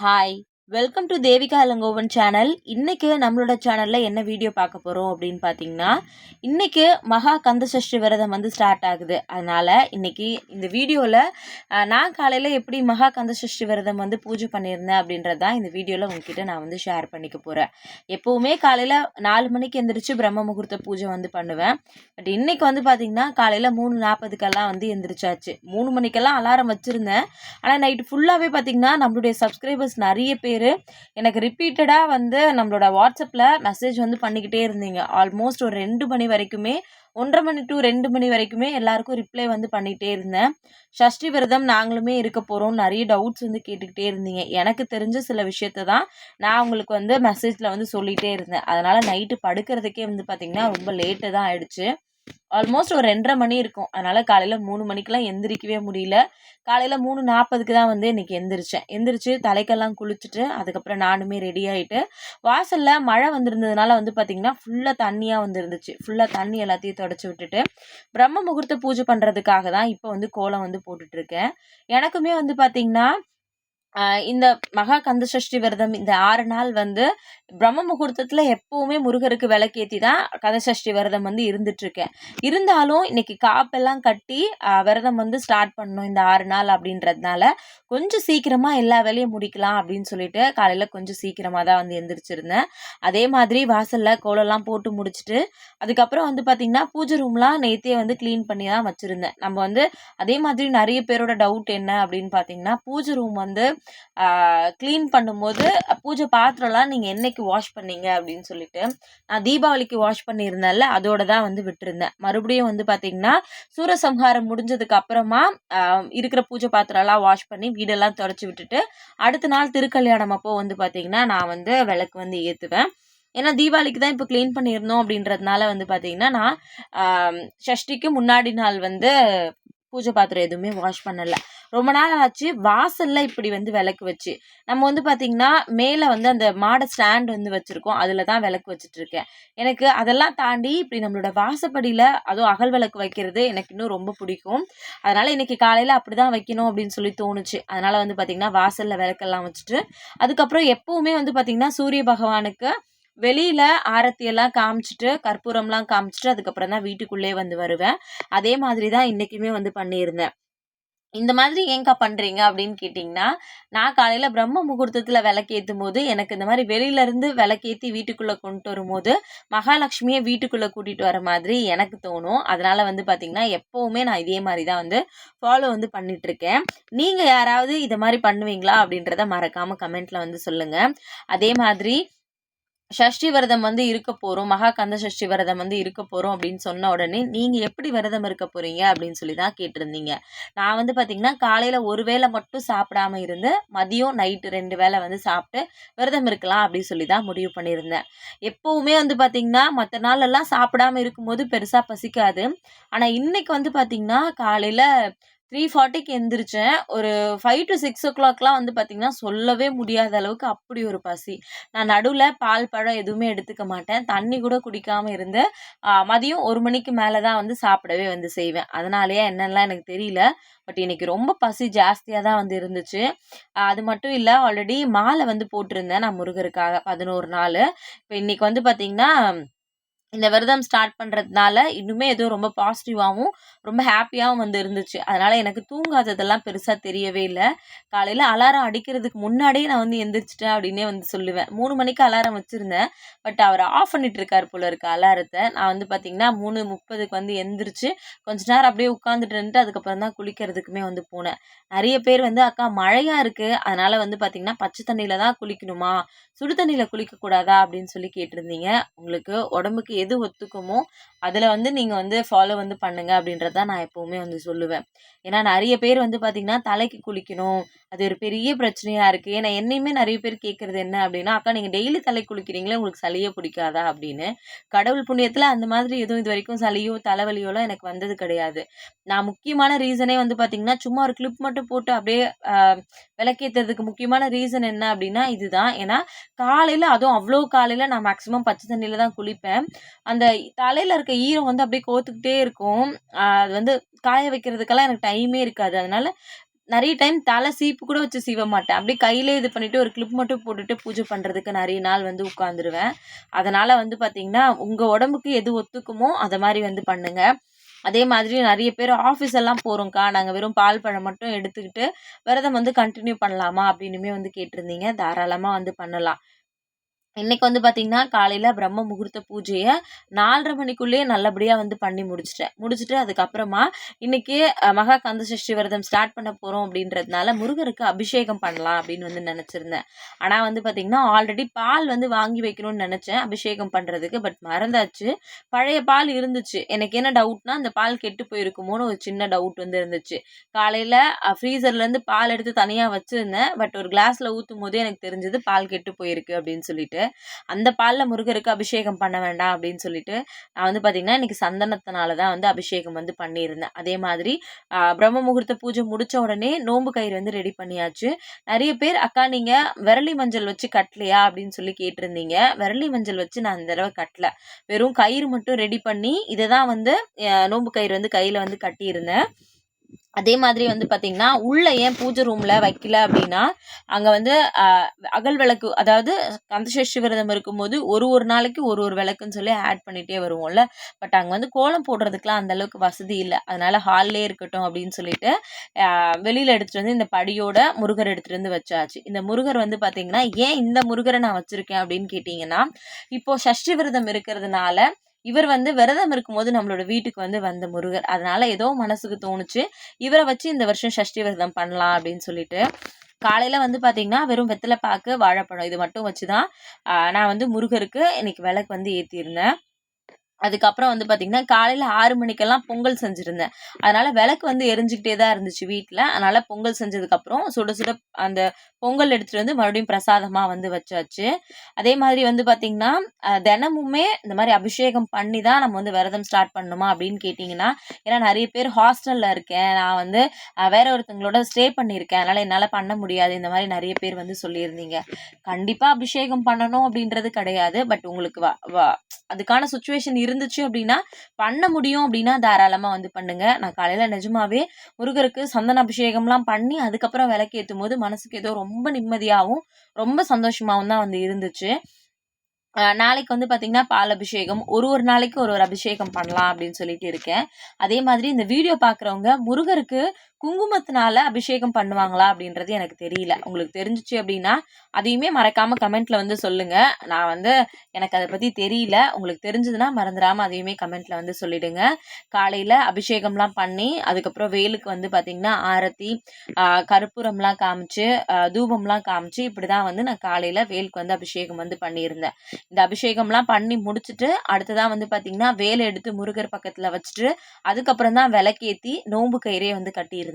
Hi. Welcome to Devika Elangovan channel இன்றைக்கு நம்மளோட சேனலில் என்ன வீடியோ பார்க்க போகிறோம் அப்படின்னு பார்த்தீங்கன்னா இன்றைக்கு மகா கந்த சஷ்டி விரதம் வந்து ஸ்டார்ட் ஆகுது. அதனால் இன்றைக்கி இந்த வீடியோவில் நான் காலையில் எப்படி மகா கந்த சஷ்டி விரதம் வந்து பூஜை பண்ணியிருந்தேன் அப்படின்றது தான் இந்த வீடியோவில் உங்ககிட்ட நான் வந்து ஷேர் பண்ணிக்க போகிறேன் எப்போவுமே காலையில் நாலு மணிக்கு எந்திரிச்சு பிரம்ம முகூர்த்த பூஜை வந்து பண்ணுவேன். பட் இன்றைக்கி வந்து பார்த்திங்கன்னா காலையில் மூணு நாற்பதுக்கெல்லாம் வந்து எந்திரிச்சாச்சு. மூணு மணிக்கெல்லாம் அலாரம் வச்சுருந்தேன். ஆனால் நைட்டு ஃபுல்லாகவே பார்த்திங்கன்னா நம்மளுடைய சப்ஸ்கிரைபர்ஸ் நிறைய பேர் எனக்கு ரிப்பீட்டடாக வந்து நம்மளோட வாட்ஸ்அப்பில் மெசேஜ் வந்து பண்ணிக்கிட்டே இருந்தீங்க. ஆல்மோஸ்ட் ஒரு ரெண்டு மணி வரைக்குமே ஒன்றரை மணி டு ரெண்டு மணி வரைக்குமே எல்லாருக்கும் ரிப்ளை வந்து பண்ணிகிட்டே இருந்தேன். ஷஷ்டி விரதம் நாங்களுமே இருக்க போகிறோம் நிறைய டவுட்ஸ் வந்து கேட்டுக்கிட்டே இருந்தீங்க. எனக்கு தெரிஞ்ச சில விஷயத்த தான் நான் உங்களுக்கு வந்து மெசேஜில் வந்து சொல்லிகிட்டே இருந்தேன். அதனால் நைட்டு படுக்கிறதுக்கே வந்து பார்த்திங்கன்னா ரொம்ப லேட்டு தான் ஆயிடுச்சு. ஆல்மோஸ்ட் ஒரு ரெண்டரை மணி இருக்கும். அதனால் காலையில் மூணு மணிக்கெலாம் எந்திரிக்கவே முடியல. காலையில் மூணு நாற்பதுக்கு தான் வந்து இன்றைக்கி எந்திரிச்சேன். எந்திரிச்சு தலைக்கெல்லாம் குளிச்சுட்டு அதுக்கப்புறம் நானுமே ரெடி ஆகிட்டு வாசலில் மழை வந்திருந்ததுனால வந்து பார்த்திங்கன்னா ஃபுல்லாக தண்ணியாக வந்துருந்துச்சு. ஃபுல்லாக தண்ணி எல்லாத்தையும் தொடச்சி விட்டுட்டு பிரம்ம முகூர்த்த பூஜை பண்ணுறதுக்காக தான் இப்போ வந்து கோலம் வந்து போட்டுட்ருக்கேன் எனக்குமே வந்து பார்த்திங்கன்னா இந்த மகா கந்த சஷ்டி விரதம் இந்த ஆறு நாள் வந்து பிரம்ம முகூர்த்தத்தில் எப்போவுமே முருகருக்கு விளக்கேற்றி தான் கந்த சஷ்டி விரதம் வந்து இருந்துட்டுருக்கேன். இருந்தாலும் இன்னைக்கு காப்பெல்லாம் கட்டி விரதம் வந்து ஸ்டார்ட் பண்ணணும் இந்த ஆறு நாள் அப்படின்றதுனால கொஞ்சம் சீக்கிரமாக எல்லா வேலையும் முடிக்கலாம் அப்படின்னு சொல்லிட்டு காலையில் கொஞ்சம் சீக்கிரமாக தான் வந்து எந்திரிச்சிருந்தேன். அதே மாதிரி வாசலில் கோலம்லாம் போட்டு முடிச்சுட்டு அதுக்கப்புறம் வந்து பார்த்திங்கன்னா பூஜை ரூம்லாம் நேற்றே வந்து க்ளீன் பண்ணி தான் வச்சுருந்தேன். நம்ம வந்து அதே மாதிரி நிறைய பேரோட டவுட் என்ன அப்படின்னு பார்த்தீங்கன்னா பூஜை ரூம் வந்து க்ளீன் பண்ணும்போது பூஜை பாத்திரம்லாம் நீங்கள் என்னைக்கு வாஷ் பண்ணீங்க அப்படின்னு சொல்லிட்டு நான் தீபாவளிக்கு வாஷ் பண்ணியிருந்தேன்ல அதோட தான் வந்து விட்டுருந்தேன். மறுபடியும் வந்து பார்த்தீங்கன்னா சூரசம்ஹாரம் முடிஞ்சதுக்கு அப்புறமா இருக்கிற பூஜை பாத்திரம்லாம் வாஷ் பண்ணி வீடெல்லாம் தொடச்சி விட்டுட்டு அடுத்த நாள் திருக்கல்யாணம் அப்போ வந்து பார்த்தீங்கன்னா நான் வந்து விளக்கு வந்து ஏற்றுவேன் ஏன்னா தீபாவளிக்கு தான் இப்போ க்ளீன் பண்ணியிருந்தோம் அப்படின்றதுனால வந்து பார்த்தீங்கன்னா நான் ஷஷ்டிக்கு முன்னாடி நாள் வந்து பூஜை பாத்திரம் எதுவுமே வாஷ் பண்ணலை. ரொம்ப நாள் ஆச்சு. வாசலில் இப்படி வந்து விளக்கு வச்சு. நம்ம வந்து பார்த்திங்கன்னா மேலே வந்து அந்த மாடை ஸ்டாண்ட் வந்து வச்சுருக்கோம். அதில் தான் விளக்கு வச்சுட்ருக்கேன் எனக்கு அதெல்லாம் தாண்டி இப்படி நம்மளோட வாசப்படியில் அதுவும் அகல் விளக்கு வைக்கிறது எனக்கு இன்னும் ரொம்ப பிடிக்கும். அதனால் இன்றைக்கி காலையில் அப்படி தான் வைக்கணும் அப்படின்னு சொல்லி தோணுச்சு. அதனால் வந்து பார்த்திங்கன்னா வாசலில் விளக்கெல்லாம் வச்சுட்டு அதுக்கப்புறம் எப்போவுமே வந்து பார்த்திங்கன்னா சூரிய பகவானுக்கு வெளியில் ஆரத்தியெல்லாம் காமிச்சிட்டு கற்பூரம்லாம் காமிச்சிட்டு அதுக்கப்புறம் தான் வீட்டுக்குள்ளே வந்து வருவேன். அதே மாதிரி தான் இன்றைக்குமே வந்து பண்ணியிருந்தேன். இந்த மாதிரி ஏங்கா பண்ணுறீங்க அப்படின்னு கேட்டிங்கன்னா நான் காலையில் பிரம்ம முகூர்த்தத்தில் விளக்கேற்றும் போது எனக்கு இந்த மாதிரி வெளியிலேருந்து விளக்கேற்றி வீட்டுக்குள்ளே கொண்டு வரும்போது மகாலட்சுமியை வீட்டுக்குள்ளே கூட்டிகிட்டு வர மாதிரி எனக்கு தோணும். அதனால் வந்து பார்த்திங்கன்னா எப்போவுமே நான் இதே மாதிரி தான் வந்து ஃபாலோ வந்து பண்ணிகிட்ருக்கேன் நீங்கள் யாராவது இதை மாதிரி பண்ணுவீங்களா அப்படின்றத மறக்காமல் கமெண்ட்டில் வந்து சொல்லுங்கள் அதே மாதிரி சஷ்டி விரதம் வந்து இருக்க போகிறோம் மகா கந்த சஷ்டி விரதம் வந்து இருக்க போகிறோம் அப்படின்னு சொன்ன உடனே நீங்கள் எப்படி விரதம் இருக்க போகிறீங்க அப்படின்னு சொல்லி தான் கேட்டிருந்தீங்க. நான் வந்து பார்த்திங்கன்னா காலையில் ஒரு வேளை மட்டும் சாப்பிடாம இருந்து மதியம் நைட்டு ரெண்டு வேளை வந்து சாப்பிட்டு விரதம் இருக்கலாம் அப்படின்னு சொல்லி தான் முடிவு பண்ணியிருந்தேன். எப்போவுமே வந்து பார்த்திங்கன்னா மற்ற நாளெல்லாம் சாப்பிடாம இருக்கும்போது பெருசாக பசிக்காது. ஆனால் இன்றைக்கி வந்து பார்த்திங்கன்னா காலையில் த்ரீ ஃபார்ட்டிக்கு எந்திரிச்சேன். ஒரு ஃபைவ் டு சிக்ஸ் ஓ கிளாக்லாம் வந்து பார்த்திங்கன்னா சொல்லவே முடியாத அளவுக்கு அப்படி ஒரு பசி. நான் நடுவில் பால் பழம் எதுவுமே எடுத்துக்க மாட்டேன். தண்ணி கூட குடிக்காமல் இருந்து மதியம் ஒரு மணிக்கு மேலே தான் வந்து சாப்பிடவே வந்து செய்வேன். அதனாலேயே என்னெல்லாம் எனக்கு தெரியல. பட் இன்றைக்கி ரொம்ப பசி ஜாஸ்தியாக தான் வந்து இருந்துச்சு. அது மட்டும் இல்லை ஆல்ரெடி மாலை வந்து போட்டிருந்தேன் நான் முருகருக்காக பதினோரு நாள். இப்போ இன்றைக்கி வந்து பார்த்திங்கன்னா இந்த விரதம் ஸ்டார்ட் பண்ணுறதுனால இன்னுமே ஏதோ ரொம்ப பாசிட்டிவாகவும் ரொம்ப ஹாப்பியாகவும் வந்து இருந்துச்சு. அதனால் எனக்கு தூங்காததெல்லாம் பெருசாக தெரியவே இல்லை. காலையில் அலாரம் அடிக்கிறதுக்கு முன்னாடியே நான் வந்து எந்திரிச்சிட்டேன் அப்படின்னே வந்து சொல்லுவேன். மூணு மணிக்கு அலாரம் வச்சுருந்தேன். பட் அவர் ஆஃப் பண்ணிட்டு இருக்கார் போல இருக்க அலாரத்தை. நான் வந்து பார்த்திங்கன்னா மூணு முப்பதுக்கு வந்து எந்திரிச்சு கொஞ்ச நேரம் அப்படியே உட்காந்துட்டு இருந்துட்டு அதுக்கப்புறம் தான் குளிக்கிறதுக்குமே வந்து போனேன். நிறைய பேர் வந்து அக்கா மழையாக இருக்குது அதனால் வந்து பார்த்திங்கன்னா பச்சை தண்ணியில் தான் குளிக்கணுமா? சுடு தண்ணியில் குளிக்கக்கூடாதா? அப்படின்னு சொல்லி கேட்டிருந்தீங்க. உங்களுக்கு உடம்புக்கு எது ஒத்துக்குமோ அதில் வந்து நீங்கள் வந்து ஃபாலோ வந்து பண்ணுங்கள் அப்படின்றத நான் எப்போவுமே வந்து சொல்லுவேன். ஏன்னா நிறைய பேர் வந்து பார்த்திங்கன்னா தலைக்கு குளிக்கணும். அது ஒரு பெரிய பிரச்சனையாக இருக்குது ஏன்னா என்னையுமே நிறைய பேர் கேட்குறது என்ன அப்படின்னா அக்கா நீங்கள் டெய்லி தலை குளிக்கிறீங்களே உங்களுக்கு சளியே பிடிக்காதா? அப்படின்னு. கடவுள் புண்ணியத்தில் அந்த மாதிரி எதுவும் இது வரைக்கும் சளியோ தலைவலியோலாம் எனக்கு வந்தது கிடையாது. நான் முக்கியமான ரீசனே வந்து பார்த்திங்கன்னா சும்மா ஒரு கிளிப் மட்டும் போட்டு அப்படியே விளக்கேற்றுறதுக்கு முக்கியமான ரீசன் என்ன அப்படின்னா இதுதான். ஏன்னா காலையில் அதுவும் அவ்வளோ காலையில் நான் மேக்ஸிமம் பச்சை தண்ணியில் தான் குளிப்பேன். அந்த தலையில் இருக்க ஈரம் வந்து அப்படியே கோத்துக்கிட்டே இருக்கும். அது வந்து காய வைக்கிறதுக்கெல்லாம் எனக்கு டைமே இருக்காது. அதனால் நிறைய டைம் தலை சீப்பு கூட வச்சு சீவ மாட்டேன். அப்படியே கையிலே இது பண்ணிவிட்டு ஒரு கிளிப் மட்டும் போட்டுட்டு பூஜை பண்ணுறதுக்கு நிறைய நாள் வந்து உட்காந்துருவேன் அதனால் வந்து பார்த்திங்கன்னா உங்கள் உடம்புக்கு எது ஒத்துக்குமோ அதை மாதிரி வந்து பண்ணுங்கள் அதே மாதிரி நிறைய பேர் ஆஃபீஸ் எல்லாம் போகிறோம்க்கா நாங்கள் வெறும் பால் பழம் மட்டும் எடுத்துக்கிட்டு விரதம் வந்து கண்டினியூ பண்ணலாமா அப்படின்னுமே வந்து கேட்டிருந்தீங்க. தாராளமாக வந்து பண்ணலாம். இன்னைக்கு வந்து பார்த்திங்கன்னா காலையில் பிரம்ம முகூர்த்த பூஜையை நாலரை மணிக்குள்ளேயே நல்லபடியாக வந்து பண்ணி முடிச்சிட்டேன். முடிச்சுட்டு அதுக்கப்புறமா இன்றைக்கி மகா கந்த சஷ்டி விரதம் ஸ்டார்ட் பண்ண போகிறோம் அப்படின்றதுனால முருகருக்கு அபிஷேகம் பண்ணலாம் அப்படின்னு வந்து நினச்சிருந்தேன். ஆனால் வந்து பார்த்திங்கன்னா ஆல்ரெடி பால் வந்து வாங்கி வைக்கணும்னு நினச்சேன் அபிஷேகம் பண்ணுறதுக்கு பட் மறந்தாச்சு. பழைய பால் இருந்துச்சு. எனக்கு என்ன டவுட்னா அந்த பால் கெட்டு போயிருக்குமோன்னு ஒரு சின்ன டவுட் வந்து இருந்துச்சு. காலையில் ஃப்ரீசர்லேருந்து பால் எடுத்து தனியாக வச்சுருந்தேன். பட் ஒரு கிளாஸில் ஊற்றும் போதே எனக்கு தெரிஞ்சது பால் கெட்டு போயிருக்கு அப்படின்னு சொல்லிட்டு அந்த பாலில் முருகருக்கு அபிஷேகம் பண்ண வேண்டாம் அப்படின்னு சொல்லிட்டு நான் வந்து பார்த்திங்கன்னா இன்றைக்கி சந்தனத்தினால தான் வந்து அபிஷேகம் வந்து பண்ணியிருந்தேன். அதே மாதிரி பிரம்ம முகூர்த்த பூஜை முடித்த உடனே நோம்பு கயிறு வந்து ரெடி பண்ணியாச்சு. நிறைய பேர் அக்கா நீங்கள் விரலி மஞ்சள் வச்சு கட்டலையா? அப்படின்னு சொல்லி கேட்டிருந்தீங்க. விரலி மஞ்சள் வச்சு நான் இந்த தடவை கட்டல. வெறும் கயிறு மட்டும் ரெடி பண்ணி இதை தான் வந்து நோம்பு கயிறு வந்து கையில் வந்து கட்டியிருந்தேன். அதே மாதிரி வந்து பார்த்திங்கன்னா உள்ளே ஏன் பூஜை ரூமில் வைக்கல அப்படின்னா அங்கே வந்து அகல் விளக்கு அதாவது கந்தசஷ்டி விரதம் இருக்கும்போது ஒரு ஒரு நாளைக்கு ஒரு ஒரு விளக்குன்னு சொல்லி ஆட் பண்ணிகிட்டே வருவோம்ல. பட் அங்கே வந்து கோலம் போடுறதுக்குலாம் அந்தளவுக்கு வசதி இல்லை. அதனால் ஹால்லே இருக்கட்டும் அப்படின்னு சொல்லிட்டு வெளியில் எடுத்துகிட்டு வந்து இந்த படியோட முருகர் எடுத்துகிட்டு வந்து வச்சாச்சு. இந்த முருகர் வந்து பார்த்திங்கன்னா ஏன் இந்த முருகரை நான் வச்சுருக்கேன்? அப்படின்னு கேட்டிங்கன்னா இப்போது சஷ்டி விரதம் இருக்கிறதுனால இவர் வந்து விரதம் இருக்கும்போது நம்மளோட வீட்டுக்கு வந்து வந்த முருகர். அதனால ஏதோ மனசுக்கு தோணுச்சு. இவரை வச்சு இந்த வருஷம் சஷ்டி விரதம் பண்ணலாம் அப்படின்னு சொல்லிட்டு. காலையில் வந்து பார்த்திங்கன்னா வெறும் வெத்தலை பாக்கு வாழைப்பழம் இது மட்டும் வச்சு தான் நான் வந்து முருகருக்கு இன்னைக்கு விளக்கு வந்து ஏற்றியிருந்தேன் அதுக்கப்புறம் வந்து பார்த்திங்கன்னா காலையில் ஆறு மணிக்கெல்லாம் பொங்கல் செஞ்சுருந்தேன். அதனால் விளக்கு வந்து எரிஞ்சுக்கிட்டே தான் இருந்துச்சு வீட்டில் அதனால் பொங்கல் செஞ்சதுக்கப்புறம் சுட சுட அந்த பொங்கல் எடுத்துகிட்டு வந்து மறுபடியும் பிரசாதமாக வந்து வச்சாச்சு. அதே மாதிரி வந்து பார்த்திங்கன்னா தினமுமே இந்த மாதிரி அபிஷேகம் பண்ணி தான் நம்ம வந்து விரதம் ஸ்டார்ட் பண்ணணுமா அப்படின்னு கேட்டிங்கன்னா ஏன்னா நிறைய பேர் ஹாஸ்டலில் இருக்கேன். நான் வந்து வேற ஒருத்தங்களோட ஸ்டே பண்ணியிருக்கேன். அதனால் என்னால் பண்ண முடியாது. இந்த மாதிரி நிறைய பேர் வந்து சொல்லியிருந்தீங்க. கண்டிப்பாக அபிஷேகம் பண்ணணும் அப்படின்றது கிடையாது. பட் உங்களுக்கு அதுக்கான சுச்சுவேஷன் இருந்துச்சு அப்படின்னா பண்ண முடியும் அப்படின்னா தாராளமாக வந்து பண்ணுங்க. நான் காலையில் நிஜமாவே முருகருக்கு சந்தன அபிஷேகம்லாம் பண்ணி அதுக்கப்புறம் விளக்கேற்றும் போது மனசுக்கு ஏதோ ரொம்ப நிம்மதியாகவும் ரொம்ப சந்தோஷமாகவும் தான் வந்து இருந்துச்சு. நாளைக்கு வந்து பார்த்திங்கன்னா பால் அபிஷேகம் ஒரு ஒரு நாளைக்கு ஒரு ஒரு அபிஷேகம் பண்ணலாம் அப்படின்னு சொல்லிட்டு இருக்கேன். அதே மாதிரி இந்த வீடியோ பார்க்குறவங்க முருகருக்கு குங்குமத்தினால அபிஷேகம் பண்ணுவாங்களா அப்படின்றது எனக்கு தெரியல. உங்களுக்கு தெரிஞ்சிச்சு அப்படின்னா அதையுமே மறக்காமல் கமெண்ட்டில் வந்து சொல்லுங்கள் நான் வந்து எனக்கு அதை பற்றி தெரியல. உங்களுக்கு தெரிஞ்சதுன்னா மறந்துடாமல் அதையுமே கமெண்ட்டில் வந்து சொல்லிவிடுங்க காலையில் அபிஷேகம்லாம் பண்ணி அதுக்கப்புறம் வேலுக்கு வந்து பார்த்திங்கன்னா ஆரத்தி கற்பூரம்லாம் காமிச்சு தூபம்லாம் காமிச்சு இப்படி தான் வந்து நான் காலையில் வேலுக்கு வந்து அபிஷேகம் வந்து பண்ணியிருந்தேன். இந்த அபிஷேகம்லாம் பண்ணி முடிச்சுட்டு அடுத்ததான் வந்து பார்த்திங்கன்னா வேலை எடுத்து முருகர் பக்கத்தில் வச்சுட்டு அதுக்கப்புறம் தான் விளக்கேத்தி நோம்பு கயிறே வந்து கட்டியிருந்தேன்.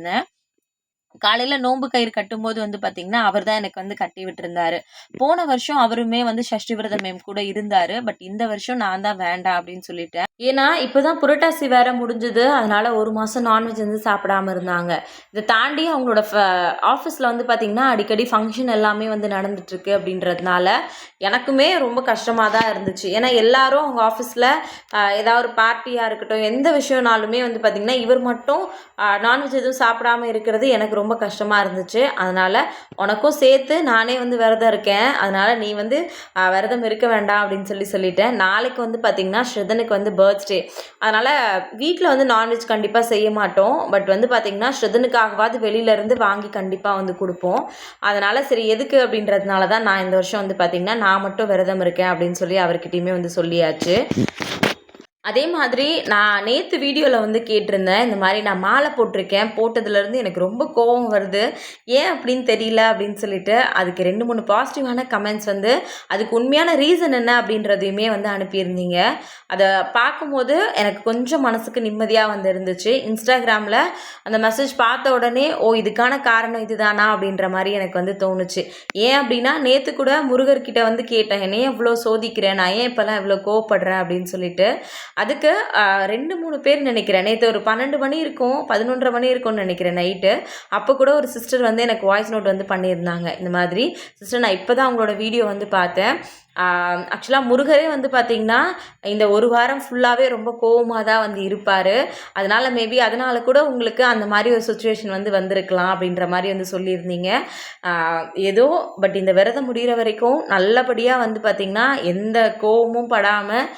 காலையில் நோன்பு கயிறு கட்டும்போது வந்து பார்த்திங்கன்னா அவர் தான் எனக்கு வந்து கட்டி விட்டுருந்தாரு. போன வருஷம் அவருமே வந்து சஷ்டி விரதம் மேம் கூட இருந்தார். பட் இந்த வருஷம் நான் தான் வேண்டாம் அப்படின்னு சொல்லிட்டேன். ஏன்னா இப்போ தான் புரட்டாசி வேற முடிஞ்சது. அதனால் ஒரு மாதம் நான்வெஜ் வந்து சாப்பிடாம இருந்தாங்க. இதை தாண்டி அவங்களோட ஆஃபீஸில் வந்து பார்த்திங்கன்னா அடிக்கடி ஃபங்க்ஷன் எல்லாமே வந்து நடந்துகிட்ருக்கு அப்படின்றதுனால எனக்குமே ரொம்ப கஷ்டமாக தான் இருந்துச்சு. ஏன்னா எல்லாரும் அவங்க ஆஃபீஸில் ஏதாவது ஒரு பார்ட்டியாக இருக்கட்டும் எந்த விஷயம்னாலுமே வந்து பார்த்திங்கன்னா இவர் மட்டும் நான்வெஜ் எதுவும் சாப்பிடாம இருக்கிறது எனக்கு ரொம்ப கஷ்டமாக இருந்துச்சு. அதனால் உனக்கும் சேர்த்து நானே வந்து விரதம் இருக்கேன். அதனால் நீ வந்து விரதம் இருக்க வேண்டாம் அப்படின்னு சொல்லி சொல்லிட்டேன். நாளைக்கு வந்து பார்த்திங்கன்னா ஸ்ரதனுக்கு வந்து பர்த்டே. அதனால் வீட்டில் வந்து நான்வெஜ் கண்டிப்பாக செய்ய மாட்டோம். பட் வந்து பார்த்திங்கன்னா ஸ்ரதனுக்காகவாது வெளியிலேருந்து வாங்கி கண்டிப்பாக வந்து கொடுப்போம். அதனால் சரி எதுக்கு அப்படின்றதுனால தான் நான் இந்த வருஷம் வந்து பார்த்திங்கன்னா நான் மட்டும் விரதம் இருக்கேன் அப்படின்னு சொல்லி அவர்கிட்டையுமே வந்து சொல்லியாச்சு. அதே மாதிரி நான் நேற்று வீடியோவில் வந்து கேட்டிருந்தேன் இந்த மாதிரி நான் மாலை போட்டிருக்கேன் போட்டதுலேருந்து எனக்கு ரொம்ப கோபம் வருது. ஏன் அப்படின்னு தெரியல அப்படின்னு சொல்லிட்டு அதுக்கு ரெண்டு மூணு பாசிட்டிவான கமெண்ட்ஸ் வந்து அதுக்கு உண்மையான ரீசன் என்ன அப்படின்றதையுமே வந்து அனுப்பியிருந்தீங்க. அதை பார்க்கும்போது எனக்கு கொஞ்சம் மனசுக்கு நிம்மதியாக வந்து இருந்துச்சு. இன்ஸ்டாகிராமில் அந்த மெசேஜ் பார்த்த உடனே ஓ இதுக்கான காரணம் இதுதானா அப்படின்ற மாதிரி எனக்கு வந்து தோணுச்சு. ஏன் அப்படின்னா நேற்று கூட முருகர்கிட்ட வந்து கேட்டேன் என்னையே இவ்வளோ சோதிக்கிறேன் நான் ஏன் இப்போல்லாம் இவ்வளோ கோவப்படுறேன்? அப்படின்னு சொல்லிட்டு. அதுக்கு ரெண்டு மூணு பேர் நினைக்கிறேன். நேற்று ஒரு பன்னெண்டு மணி இருக்கும் பதினொன்றரை மணி இருக்கும்னு நினைக்கிறேன் நைட்டு. அப்போ கூட ஒரு சிஸ்டர் வந்து எனக்கு வாய்ஸ் நோட் வந்து பண்ணியிருந்தாங்க. இந்த மாதிரி. சிஸ்டர் நான் இப்போ தான் உங்களோட வீடியோ வந்து பார்த்தேன். ஆக்சுவலாக முருகரே வந்து பார்த்திங்கன்னா இந்த ஒரு வாரம் ஃபுல்லாகவே ரொம்ப கோவமாக தான் வந்து இருப்பார். அதனால் மேபி அதனால் கூட உங்களுக்கு அந்த மாதிரி ஒரு சுச்சுவேஷன் வந்து வந்திருக்கலாம் அப்படின்ற மாதிரி வந்து சொல்லியிருந்தீங்க. ஏதோ பட் இந்த விரதம் முடிகிற வரைக்கும் நல்லபடியாக வந்து பார்த்திங்கன்னா எந்த கோவமும் படாமல்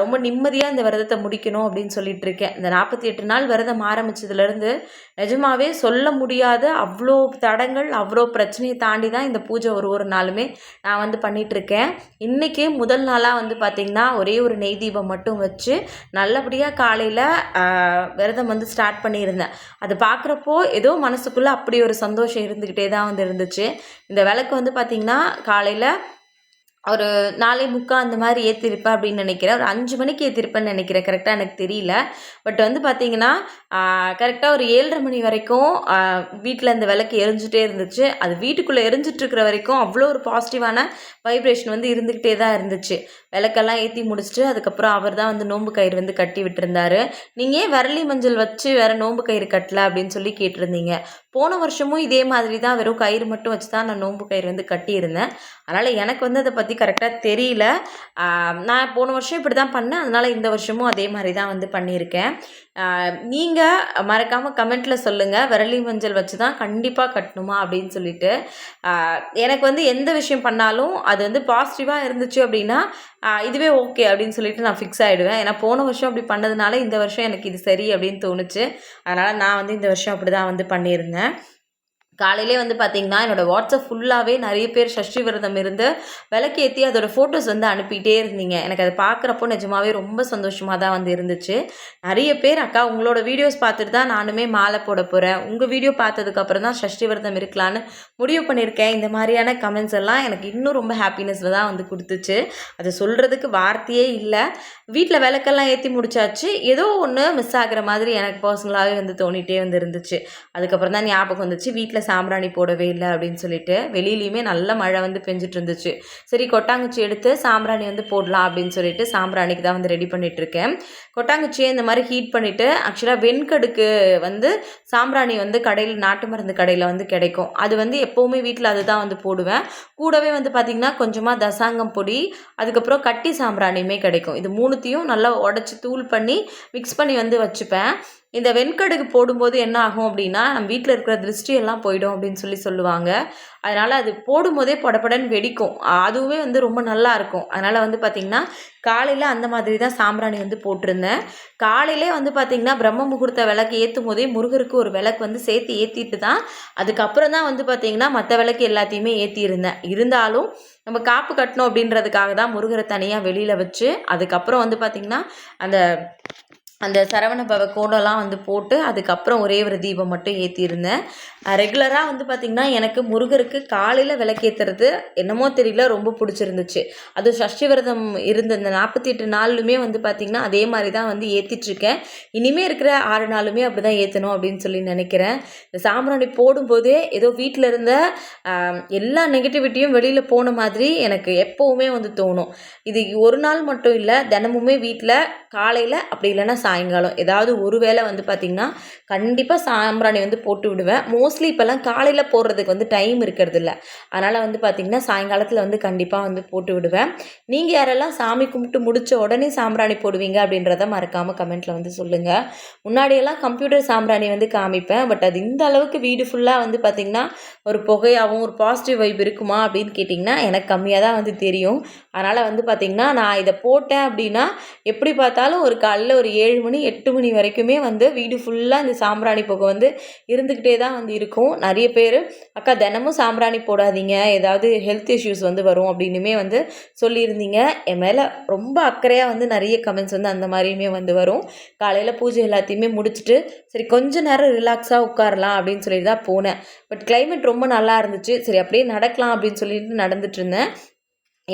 ரொம்ப நிம்மதியாக இந்த விரதத்தை முடிக்கணும் அப்படின்னு சொல்லிட்டு இருக்கேன் இந்த நாற்பத்தி எட்டு நாள் விரதம் ஆரம்பித்ததுலேருந்து நிஜமாவே சொல்ல முடியாத அவ்வளோ தடங்கள் அவ்வளோ பிரச்சனையை தாண்டி தான் இந்த பூஜை ஒரு ஒரு நாளுமே நான் வந்து பண்ணிகிட்ருக்கேன் இன்றைக்கே முதல் நாளாக வந்து பார்த்திங்கன்னா ஒரே ஒரு நெய் தீபம் மட்டும் வச்சு நல்லபடியாக காலையில் விரதம் வந்து ஸ்டார்ட் பண்ணியிருந்தேன். அது பார்க்குறப்போ ஏதோ மனசுக்குள்ளே அப்படி ஒரு சந்தோஷம் இருந்துக்கிட்டே தான் வந்து இருந்துச்சு. இந்த விளக்கு வந்து பார்த்திங்கன்னா காலையில் ஒரு நாலே முக்கால் அந்த மாதிரி ஏற்றிருப்பேன் அப்படின்னு நினைக்கிறேன். ஒரு அஞ்சு மணிக்கு ஏற்றிருப்பேன்னு நினைக்கிறேன். கரெக்டாக எனக்கு தெரியல. பட் வந்து பார்த்திங்கன்னா கரெக்டாக ஒரு ஏழரை மணி வரைக்கும் வீட்டில் இந்த விளக்கு எரிஞ்சுட்டே இருந்துச்சு. அது வீட்டுக்குள்ளே எரிஞ்சிட்ருக்கிற வரைக்கும் அவ்வளோ ஒரு பாசிட்டிவான வைப்ரேஷன் வந்து இருந்துக்கிட்டே தான் இருந்துச்சு. விளக்கெல்லாம் ஏற்றி முடிச்சுட்டு அதுக்கப்புறம் அவர் தான் வந்து நோம்பு கயிறு வந்து கட்டி விட்டுருந்தாரு. நீங்கள் ஏன் விரலி மஞ்சள் வச்சு வேறு நோம்பு கயிறு கட்டல அப்படின்னு சொல்லி கேட்டிருந்தீங்க. போன வருஷமும் இதே மாதிரி தான் வெறும் கயிறு மட்டும் வச்சு தான் நான் நோம்பு கயிறு வந்து கட்டியிருந்தேன். அதனால் எனக்கு வந்து அதை பற்றி கரெக்டாக தெரியல. நான் போன வருஷம் இப்படி தான் பண்ணேன். அதனால் இந்த வருஷமும் அதே மாதிரி தான் வந்து பண்ணியிருக்கேன். நீங்கள் மறக்காமல் கமெண்ட்டில் சொல்லுங்கள் விரலி மஞ்சள் வச்சு தான் கண்டிப்பாக கட்டணுமா அப்படின்னு சொல்லிட்டு. எனக்கு வந்து எந்த விஷயம் பண்ணாலும் அது வந்து பாசிட்டிவாக இருந்துச்சு அப்படின்னா இதுவே ஓகே அப்படின்னு சொல்லிட்டு நான் ஃபிக்ஸ் ஆகிடுவேன் ஏன்னா போன வருஷம் அப்படி பண்ணதுனால இந்த வருஷம் எனக்கு இது சரி அப்படின்னு தோணுச்சு. அதனால் நான் வந்து இந்த வருஷம் அப்படி தான் வந்து பண்ணியிருந்தேன். காலையிலே வந்து பார்த்திங்கன்னா என்னோடய வாட்ஸ்அப் ஃபுல்லாகவே நிறைய பேர் சஷ்டி விரதம் இருந்து விளக்கேற்றி அதோட ஃபோட்டோஸ் வந்து அனுப்பிட்டே இருந்தீங்க. எனக்கு அதை பார்க்குறப்போ நிஜமாவே ரொம்ப சந்தோஷமாக தான் வந்து இருந்துச்சு. நிறைய பேர் அக்கா உங்களோட வீடியோஸ் பார்த்துட்டு தான் நானுமே மாலை போட போகிறேன் உங்கள் வீடியோ பார்த்ததுக்கப்புறம் தான் சஷ்டி விரதம் இருக்கலான்னு முடிவு பண்ணியிருக்கேன். இந்த மாதிரியான கமெண்ட்ஸ் எல்லாம் எனக்கு இன்னும் ரொம்ப ஹாப்பினஸ் தான் வந்து கொடுத்துச்சு. அதை சொல்கிறதுக்கு வார்த்தையே இல்லை. வீட்டில் விளக்கெல்லாம் ஏற்றி முடிச்சாச்சு. ஏதோ ஒன்று மிஸ் ஆகிற மாதிரி எனக்கு பர்சனலாகவே வந்து தோணிகிட்டே வந்து இருந்துச்சு. அதுக்கப்புறம் தான் ஞாபகம் வந்துச்சு. வீட்டில் சாம்பிராணி போடவே இல்லை அப்படின்னு சொல்லிட்டு வெளியிலையுமே நல்ல மழை வந்து பெஞ்சிட்டு இருந்துச்சு சரி கொட்டாங்குச்சி எடுத்து சாம்பிராணி வந்து போடலாம் அப்படின்னு சொல்லிட்டு சாம்பிராணிக்கு தான் வந்து ரெடி பண்ணிகிட்ருக்கேன் கொட்டாங்குச்சியை இந்த மாதிரி ஹீட் பண்ணிவிட்டு ஆக்சுவலாக வெண்கடுக்கு வந்து சாம்பிராணி வந்து கடையில் நாட்டு மருந்து கடையில் வந்து கிடைக்கும். அது வந்து எப்போவுமே வீட்டில் அதுதான் வந்து போடுவேன். கூடவே வந்து பார்த்திங்கன்னா கொஞ்சமாக தசாங்கம் பொடி அதுக்கப்புறம் கட்டி சாம்பிராணியுமே கிடைக்கும். இது மூணுத்தையும் நல்லா உடச்சி தூள் பண்ணி மிக்ஸ் பண்ணி வந்து வச்சுப்பேன். இந்த வெண்கடுகு போடும்போது என்ன ஆகும் அப்படின்னா நம்ம வீட்டில் இருக்கிற திருஷ்டி எல்லாம் போயிடும் அப்படின்னு சொல்லி சொல்லுவாங்க. அதனால் அது போடும்போதே படப்படன்னு வெடிக்கும். அதுவுமே வந்து ரொம்ப நல்லா இருக்கும். அதனால் வந்து பார்த்திங்கன்னா காலையில் அந்த மாதிரி தான் சாம்பிராணி வந்து போட்டிருந்தேன். காலையிலே வந்து பார்த்திங்கன்னா பிரம்ம முகூர்த்த விளக்கு ஏற்றும் போதே முருகருக்கு ஒரு விளக்கு வந்து சேர்த்து ஏற்றிட்டு தான் அதுக்கப்புறம் தான் வந்து பார்த்திங்கன்னா மற்ற விளக்கு எல்லாத்தையுமே ஏற்றியிருந்தேன் இருந்தாலும் நம்ம காப்பு கட்டணும் அப்படின்றதுக்காக தான் முருகரை தனியாக வெளியில் வச்சு அதுக்கப்புறம் வந்து பார்த்திங்கன்னா அந்த அந்த சரவண பவ கோடெல்லாம் வந்து போட்டு அதுக்கப்புறம் ஒரே ஒரு தீபம் மட்டும் ஏற்றியிருந்தேன் ரெகுலராக வந்து பார்த்திங்கன்னா எனக்கு முருகருக்கு காலையில் விளக்கேற்றுறது என்னமோ தெரியல ரொம்ப பிடிச்சிருந்துச்சு. அது சஷ்டி விரதம் இருந்த இந்த நாற்பத்தி எட்டு நாளுமே வந்து பார்த்திங்கன்னா அதே மாதிரி தான் வந்து ஏற்றிட்டுருக்கேன் இனிமேல் இருக்கிற ஆறு நாளுமே அப்படி தான் ஏற்றணும் அப்படின்னு சொல்லி நினைக்கிறேன். இந்த சாம்பிராணி போடும்போதே ஏதோ வீட்டில் இருந்த எல்லா நெகட்டிவிட்டியும் வெளியில் போன மாதிரி எனக்கு எப்போவுமே வந்து தோணும். இது ஒரு நாள் மட்டும் இல்லை தினமுமே வீட்டில் காலையில் அப்படி இல்லைன்னா சாயங்காலம். ஏதாவது ஒரு வேளை வந்து பார்த்திங்கன்னா கண்டிப்பாக சாம்பிராணி வந்து போட்டு விடுவேன். மோஸ்ட்லி இப்போல்லாம் காலையில் போடுறதுக்கு வந்து டைம் இருக்கிறது இல்லை. அதனால் வந்து பார்த்திங்கன்னா சாயங்காலத்தில் வந்து கண்டிப்பாக வந்து போட்டு விடுவேன். நீங்கள் யாரெல்லாம் சாமி கும்பிட்டு முடித்த உடனே சாம்பிராணி போடுவீங்க அப்படின்றத மறக்காமல் கமெண்ட்டில் வந்து சொல்லுங்கள் முன்னாடியெல்லாம் கம்ப்யூட்டர் சாம்பிராணி வந்து காமிப்பேன். பட் அது இந்த அளவுக்கு வீடு ஃபுல்லாக வந்து பார்த்திங்கன்னா ஒரு புகையாகவும் ஒரு பாசிட்டிவ் வைப் இருக்குமா அப்படின்னு கேட்டிங்கன்னா எனக்கு கம்மியாக தான் வந்து தெரியும். அதனால் வந்து பார்த்திங்கன்னா நான் இதை போட்டேன் அப்படின்னா எப்படி பார்த்தாலும் ஒரு காலையில் ஒரு ஏழு ஏழு மணி எட்டு மணி வரைக்குமே வந்து வீடு ஃபுல்லாக இந்த சாம்பிராணி புகை வந்து இருந்துக்கிட்டே தான் வந்து இருக்கும். நிறைய பேர் அக்கா தினமும் சாம்பிராணி போடாதீங்க. ஏதாவது ஹெல்த் இஷ்யூஸ் வந்து வரும் அப்படின்னுமே வந்து சொல்லியிருந்தீங்க. என் மேலே ரொம்ப அக்கறையாக வந்து நிறைய கமெண்ட்ஸ் வந்து அந்த மாதிரியுமே வந்து வரும். காலையில் பூஜை எல்லாத்தையுமே முடிச்சுட்டு சரி கொஞ்ச நேரம் ரிலாக்ஸாக உட்காரலாம் அப்படின்னு சொல்லிட்டு தான் போனேன். பட் கிளைமேட் ரொம்ப நல்லா இருந்துச்சு. சரி அப்படியே நடக்கலாம் அப்படின்னு சொல்லிட்டு நடந்துட்டு இருந்தேன்.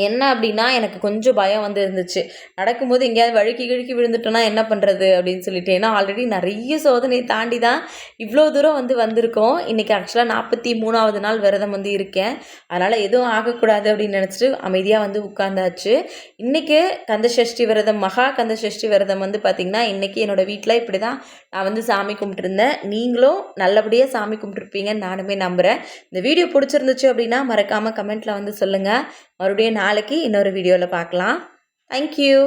என்ன அப்படின்னா எனக்கு கொஞ்சம் பயம் வந்து இருந்துச்சு. நடக்கும்போது எங்கேயாவது வழுக்கி கிழக்கி விழுந்துட்டோன்னா என்ன பண்ணுறது அப்படின்னு சொல்லிட்டு. ஏன்னா ஆல்ரெடி நிறைய சோதனை தாண்டி தான் இவ்வளோ தூரம் வந்து வந்திருக்கோம். இன்றைக்கி ஆக்சுவலாக நாற்பத்தி மூணாவது நாள் விரதம் வந்து இருக்கேன். அதனால் எதுவும் ஆகக்கூடாது அப்படின்னு நினச்சிட்டு அமைதியாக வந்து உட்காந்தாச்சு. இன்றைக்கி கந்தசஷ்டி விரதம் மகா கந்தசஷ்டி விரதம் வந்து பார்த்திங்கன்னா இன்றைக்கி என்னோடய வீட்டில் இப்படி தான் நான் வந்து சாமி கும்பிட்டுருந்தேன். நீங்களும் நல்லபடியாக சாமி கும்பிட்டுருப்பீங்கன்னு நானுமே நம்புகிறேன் இந்த வீடியோ பிடிச்சிருந்துச்சு அப்படின்னா மறக்காமல் கமெண்ட்டில் வந்து சொல்லுங்கள் மறுபடியும் நாளைக்கு இன்னொரு வீடியோவில் பார்க்கலாம். தேங்க்யூ